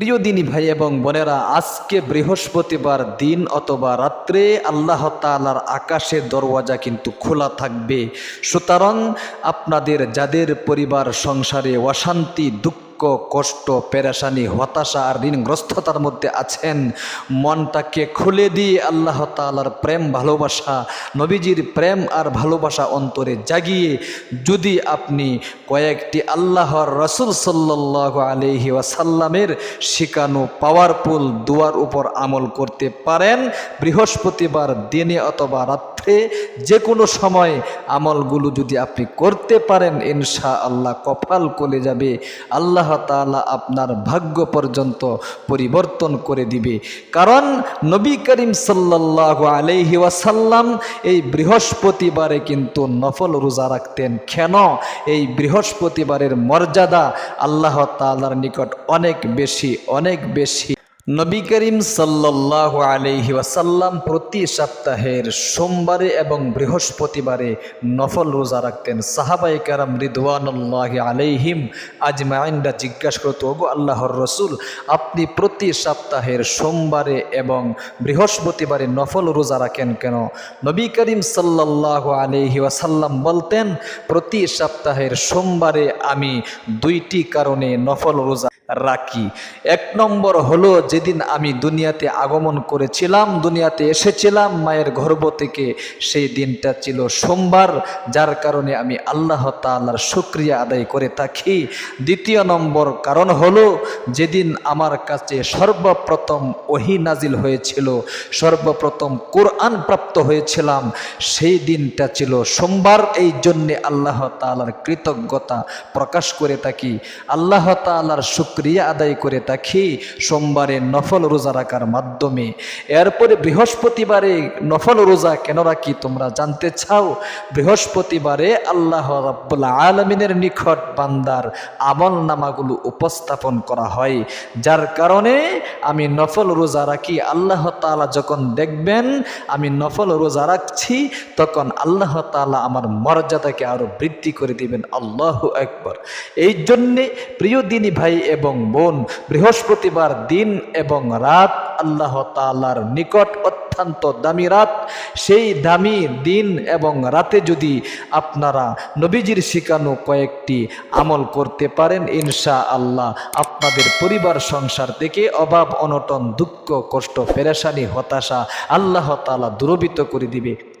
প্রিয় দিনী ভাই এবং বোনেরা, আজকে বৃহস্পতিবার দিন অথবা রাত্রে আল্লাহ তালার আকাশের দরওয়াজা কিন্তু খোলা থাকবে। সুতরাং আপনাদের, যাদের পরিবার সংসারে অশান্তি, দুঃখ কষ্ট, পেরেশানি, হতাশা আর ঋণগ্রস্ততার মধ্যে আছেন। মনটাকে খুলে দিয়ে আল্লাহ তালার প্রেম, ভালোবাসা, নবীজির প্রেম আর ভালোবাসা অন্তরে জাগিয়ে যদি আপনি কয়েকটি আল্লাহর রসুল সাল্লাহ আলহি ওয়াসাল্লামের শিকানো পাওয়ারফুল দুয়ার উপর আমল করতে পারেন, বৃহস্পতিবার দিনে অথবা রাত্রে যে কোনো সময় আমলগুলো যদি আপনি করতে পারেন ইনশা আল্লাহ কপাল কলে যাবে। আল্লাহ তাআলা আপনার ভাগ্য পর্যন্ত পরিবর্তন করে দিবে। কারণ নবী করিম সাল্লাহ আলহি ওয়াসাল্লাম এই বৃহস্পতিবারে কিন্তু নফল রোজা রাখতেন। কেন? এই বৃহস্পতিবারের মর্যাদা আল্লাহ তালার নিকট অনেক বেশি অনেক বেশি। নবী করিম সাল্লাহ আলহি ওয়াসাল্লাম প্রতি সপ্তাহের সোমবারে এবং বৃহস্পতিবারে নফল রোজা রাখতেন। সাহাবাই কারাম রিদওয়ানুল্লাহ আলাইহিম আজমাইনরা জিজ্ঞাসা করতো, ওগো আল্লাহর রসুল, আপনি প্রতি সপ্তাহের সোমবারে এবং বৃহস্পতিবারে নফল রোজা রাখেন কেন? নবী করিম সাল্লাহ আলহি ওয়াসাল্লাম বলতেন, প্রতি সপ্তাহের সোমবারে আমি দুইটি কারণে নফল রোজা রাখি এক নম্বর হলো যেদিন আমি দুনিয়াতে আগমন করেছিলাম, দুনিয়াতে এসেছিলাম, মায়ের গর্ভ থেকে সেই দিনটা ছিল সোমবার, যার কারণে আমি আল্লাহ তাল্লার শুক্রিয়া আদায় করে থাকি। দ্বিতীয় নম্বর কারণ হলো যেদিন আমার কাছে সর্বপ্রথম ওহি নাজিল হয়েছিল, সর্বপ্রথম কোরআন প্রাপ্ত হয়েছিলাম, সেই দিনটা ছিল সোমবার, এই জন্যে আল্লাহ তালার কৃতজ্ঞতা প্রকাশ করে থাকি। আল্লাহ তালার শুক্রিয়া আদায় করে থাকি সোমবারে নফল রোজা রাখার মাধ্যমে। এরপরে বৃহস্পতিবারে নফল রোজা কেন রাখি তোমরা জানতে চাও? বৃহস্পতিবারে আল্লাহ রাব্বুল্লা আলমিনের নিকট বান্দার আমল নামাগুলো উপস্থাপন করা হয়। যার কারণে আমি নফল রোজা রাখি। আল্লাহ তালা যখন দেখবেন আমি নফল রোজা রাখছি, তখন আল্লাহ তালা আমার মর্যাদাকে আরও বৃদ্ধি করে দিবেন। আল্লাহ একবার এই জন্যে প্রিয় দিনী ভাই এবং বোন বৃহস্পতিবার দিন এবং রাত আল্লাহ তালার নিকট অত্যন্ত দামি রাত। সেই দামি দিন এবং রাতে যদি আপনারা নবীজির শিখানো কয়েকটি আমল করতে পারেন ইনশা আল্লাহ আপনাদের পরিবার সংসার থেকে অভাব, অনটন, দুঃখ, কষ্ট, পেরেশানি, হতাশা আল্লাহ তালা দূরবিত করে দিবে।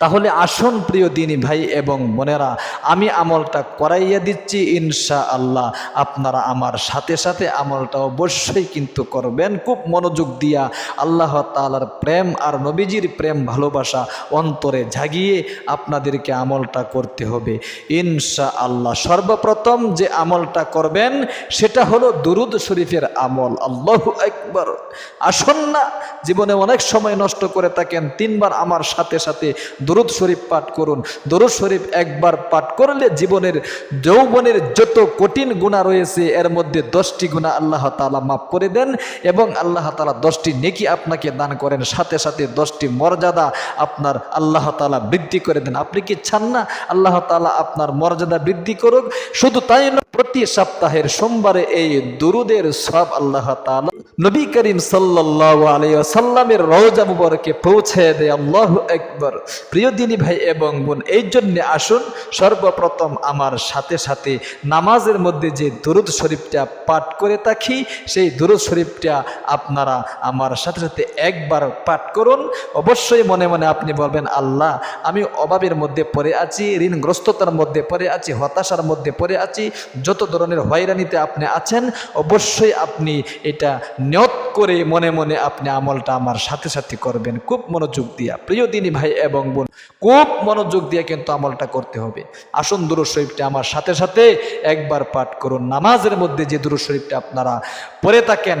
তাহলে আসুন প্রিয় দিনী ভাই এবং বোনেরা, আমি আমলটা করাইয়া দিচ্ছি ইনশা আল্লাহ আপনারা আমার সাথে সাথে আমলটা অবশ্যই কিন্তু করবেন। খুব মনোযোগ দিয়া আল্লাহ তালার প্রেম আর নবীজির প্রেম ভালোবাসা অন্তরে জাগিয়ে আপনাদেরকে আমলটা করতে হবে। ইনশা আল্লাহ সর্বপ্রথম যে আমলটা করবেন, সেটা হলো দুরুদ শরীফের আমল। আল্লাহ একবার আসুন না, জীবনে অনেক সময় নষ্ট করে থাকেন, তিনবার আমার সাথে সাথে দরুদ শরীফ পাঠ করুন। দরুদ শরীফ একবার পাঠ করলে জীবনের যৌবনের যত কঠিন গুণা রয়েছে, এর মধ্যে দশটি গুণা আল্লাহ তালা মাফ করে দেন এবং আল্লাহ তালা দশটি নেকি আপনাকে দান করেন। সাথে সাথে দশটি মর্যাদা আপনার আল্লাহ তালা বৃদ্ধি করে দেন। আপনি কি চান না আল্লাহ তালা আপনার মর্যাদা বৃদ্ধি করুক? শুধু তাই প্রতি সপ্তাহের সোমবারে এই দুরুদের সব আল্লাহ তালা নবী করিম সাল্লাহ আলাইসাল্লামের রওজা মুবারকে পৌঁছে দেয়। আল্লাহ একবার প্রিয় দিনী ভাই এবং বোন, এই জন্যে আসুন, সর্বপ্রথম আমার সাথে সাথে নামাজের মধ্যে যে দুরুদ শরীফটা পাঠ করে থাকি, সেই দুরুদ শরীফটা আপনারা আমার সাথে সাথে একবার পাঠ করুন। অবশ্যই মনে মনে আপনি বলবেন, আল্লাহ, আমি অভাবের মধ্যে পড়ে আছি, ঋণগ্রস্ততার মধ্যে পড়ে আছি, হতাশার মধ্যে পড়ে আছি, যত ধরনের হয়রানিতে আপনি আছেন, অবশ্যই আপনি এটা নিয়ত করে মনে মনে আপনি আমলটা আমার সাথে সাথে করবেন। খুব মনোযোগ দিয়া। প্রিয় দিনী ভাই এবং বোন, খুব মনোযোগ দিয়ে কিন্তু আমলটা করতে হবে। আসুন দুরু শরীফটা আমার সাথে সাথে একবার পাঠ করুন। নামাজের মধ্যে যে দুরু শরীফটা আপনারা পড়ে থাকেন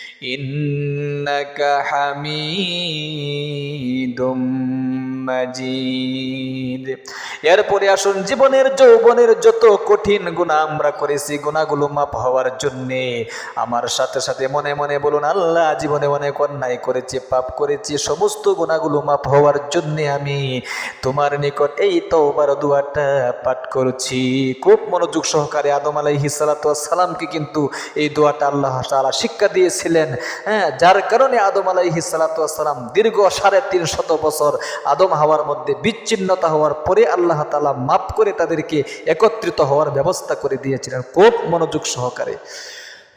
إنك حميد মাজিদ এরপরে আসুন জীবনের যৌবনের যত কঠিন গুণা আমরা করেছি, গুণাগুলো মাপ হওয়ার জন্যে। আমার সাথে সাথে মনে মনে বলুন, আল্লাহ জীবনে অনেক অন্যায় করেছি, পাপ করেছি, সমস্ত গুণাগুলো মাপ হওয়ার জন্যে আমি তোমার নিকট এই তওবার দুয়াটা পাঠ করছি। খুব মনোযোগ সহকারে আদম আলাইহি সালামকে কিন্তু এই দোয়াটা আল্লাহ তাআলা শিক্ষা দিয়েছিলেন। হ্যাঁ যার কারণে আদম আলাইহি সালাম দীর্ঘ সাড়ে তিন শত বছর আদম হাওয়ার মধ্যে বিচ্ছিন্নতা হওয়ার পরে আল্লাহ তালা মাফ করে তাদেরকে একত্রিত হওয়ার ব্যবস্থা করে দিয়েছিলেন। খুব মনোযোগ সহকারে।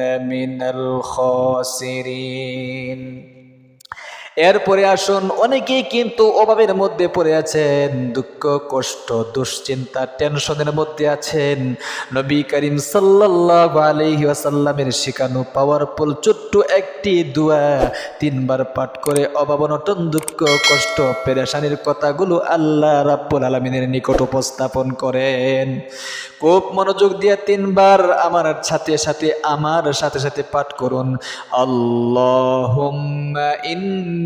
من الخاسرين. এরপরে আসুন, অনেকেই কিন্তু অভাবের মধ্যে পড়ে আছেন, দুঃখ, কষ্ট, দুশ্চিন্তা, টেনশনের মধ্যে আছেন। নবী করিম সাল্লাল্লাহু আলাইহি ওয়াসাল্লামের শিখানো পাওয়ারফুল ছোট্ট একটি দোয়া, তিনবার পাঠ করে অভাব, অনটন, দুঃখ, কষ্ট, পেরেশানির কথাগুলো আল্লাহ রাব্বুল আলামিনের নিকট উপস্থাপন করেন। খুব মনোযোগ দিয়ে তিনবার আমার সাথে সাথে, আমার সাথে সাথে পাঠ করুন। আল্লাহুম্মা ইন্নি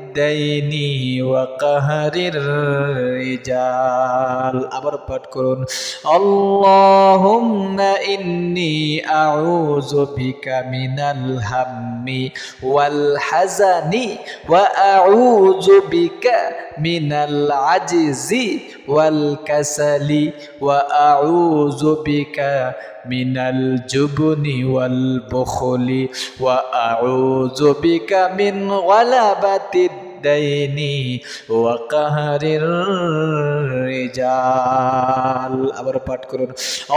আউযু বিকা মিন গলাবাতিদ الدين وقهر الرجال আবার পাঠ করুন اللهم إني أعوذ بك من الهم والحزن وأعوذ بك من العجز والكسل وأعوذ بك من الجبن والبخل وأعوذ بك من غلبة الدين وقهر الرجال আবার পাঠ করুন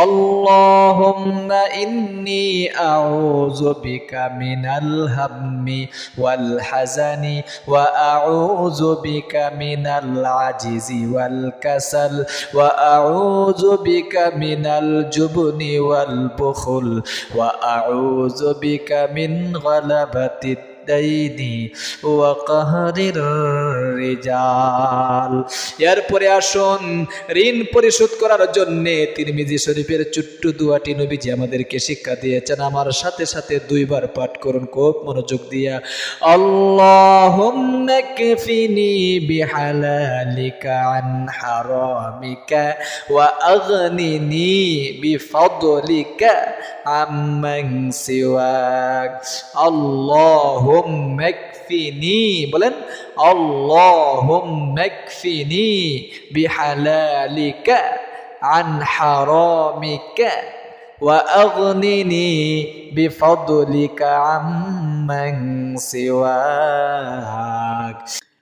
اللهم إني أعوذ بك من الهم والحزن وأعوذ بك من العجز والكسل وأعوذ بك من الجبن والبخل وأعوذ بك من غلبة الدين ওয়াকাহারির রিজাল। এরপরে আসুন, ঋণ পরিশোধ করার জন্য তিরমিজি শরীফের চুট্টু দুয়াটি নবীজি আমাদেরকে শিক্ষা দিয়েছেন। আমার সাথে সাথে দুইবার পাঠ করুন, খুব মনোযোগ দিয়া। আল্লাহুম্মা কফিনি বিহালালিকা আন হারামিকা ওয়া আগনিনি বিফদলিকা আম্মান সিওয়াক। আল্লাহুম্মা একফিনি বলেন আল্লাহুম্মা একফিনি বিহালালিকা আন হারামিকা وأغنني بفضلك عمن سواك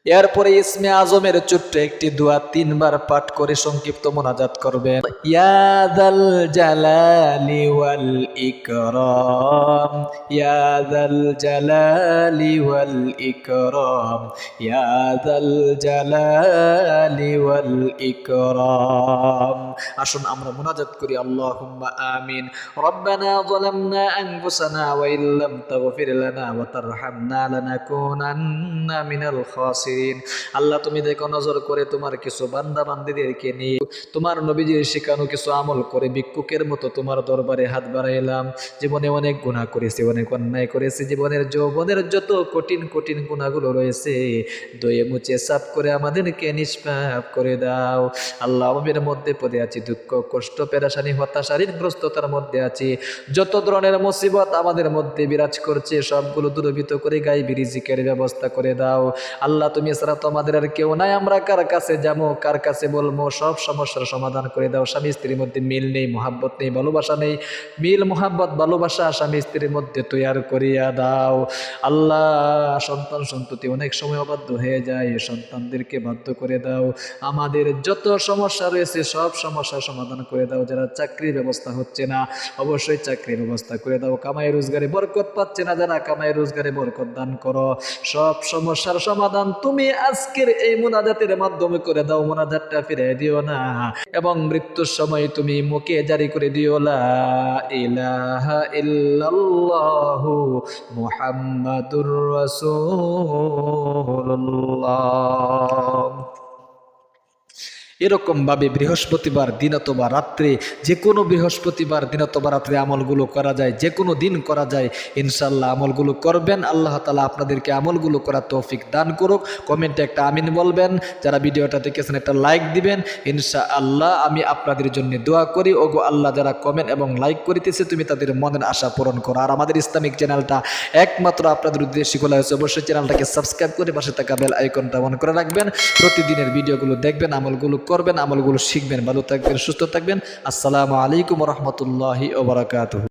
এরপরে ইসমে আজমের ছোট্ট একটি দোয়া তিনবার পাঠ করে সংক্ষিপ্ত মোনাজাত করবেন। ইয়াদাল জালালি ওয়াল ইকরাম ইয়াদাল জালালি ওয়াল ইকরাম ইয়াদাল জালালি ওয়াল ইকরাম। আসুন আমরা মোনাজাত করি, আল্লাহুম্মা আমিন। রব্বানা যালামনা আনফুসানা ওয়া ইল্লাম তাগফির লানা ওয়া তারহামনা লানাকুনান্না মিনাল আল্লাহ, তুমি দেখো নজর করে তোমার কিছু বান্দা বান্দিদেরকে নিয়ে তোমার নবীজির শেখানো কিছু আমল করে ভিক্ষুকের মতো তোমার দরবারে হাত বাড়াইলাম। জীবনে অনেক গুনাহ করেছি, অনেক অন্যায় করেছি। জীবনের যৌবনের যত কঠিন কঠিন গুণাগুলো রয়েছে দয়ে মুছে সাফ করে আমাদেরকে নিষ্পাপ করে দাও। আল্লাহ, অভাবের মধ্যে পড়ে আছি, দুঃখ, কষ্ট, পেরাশানি, হতাশা, ঋণগ্রস্ততার মধ্যে আছি। যত ধরনের মুসিবত আমাদের মধ্যে বিরাজ করছে, সবগুলো দূরভীত করে গাই বিরিজিকের ব্যবস্থা করে দাও। আল্লাহ, তুমি ছাড়া তো আমাদের আর কেউ নাই। আমরা কার কাছে যাব, কার কাছে বলব? সব সমস্যার সমাধান করে দাও। স্বামী স্ত্রীর মধ্যে মিল নেই, মোহাব্বত নেই, ভালোবাসা নেই। মিল, মোহাব্বত, ভালোবাসা স্বামী স্ত্রীর মধ্যে তৈয়ার করিয়া দাও। আল্লাহ, সন্তান সন্ততি অনেক সময় অবাধ্য হয়ে যায়। সন্তানদেরকে বাধ্য করে দাও। আমাদের যত সমস্যা রয়েছে, সব সমস্যার সমাধান করে দাও। যারা চাকরির ব্যবস্থা হচ্ছে না, অবশ্যই চাকরির ব্যবস্থা করে দাও। কামাই রোজগারে বরকত পাচ্ছে না, যারা কামাই রোজগারে বরকত দান করো। সব সমস্যার সমাধান তুমি আজকের এই মোনাজাতের মাধ্যমে করে দাও, মোনাজাতটা ফিরে দিও না। এবং মৃত্যুর সময় তুমি মুখে জারি করে দিও, লা ইলাহা ইল্লাল্লাহু মুহাম্মাদুর রাসূলুল্লাহ। এরকমভাবে বৃহস্পতিবার দিন অথবা রাত্রে যে কোনো বৃহস্পতিবার দিন অথবা রাত্রে আমলগুলো করা যায় যে কোনো দিন করা যায় ইনশাল্লাহ আমলগুলো করবেন। আল্লাহ তালা আপনাদেরকে আমলগুলো করার তৌফিক দান করুক। কমেন্টে একটা আমিন বলবেন। যারা ভিডিওটা দেখেছেন একটা লাইক দিবেন। ইনশা আল্লাহ আমি আপনাদের জন্য দোয়া করি। ওগো আল্লাহ যারা কমেন্ট এবং লাইক করিতেছে, তুমি তাদের মনের আশা পূরণ করো। আর আমাদের ইসলামিক চ্যানেলটা একমাত্র আপনাদের উদ্দেশ্যে খোলা হয়েছে, অবশ্যই চ্যানেলটাকে সাবস্ক্রাইব করে পাশে থাকা বেল আইকনটা অন করে রাখবেন। প্রতিদিনের ভিডিওগুলো দেখবেন, আমলগুলো করবেন আমলগুলো শিখবেন ভালো থাকবেন সুস্থ থাকবেন। আসসালামু আলাইকুম রহমতুল্লাহি ওবরাকাতুহ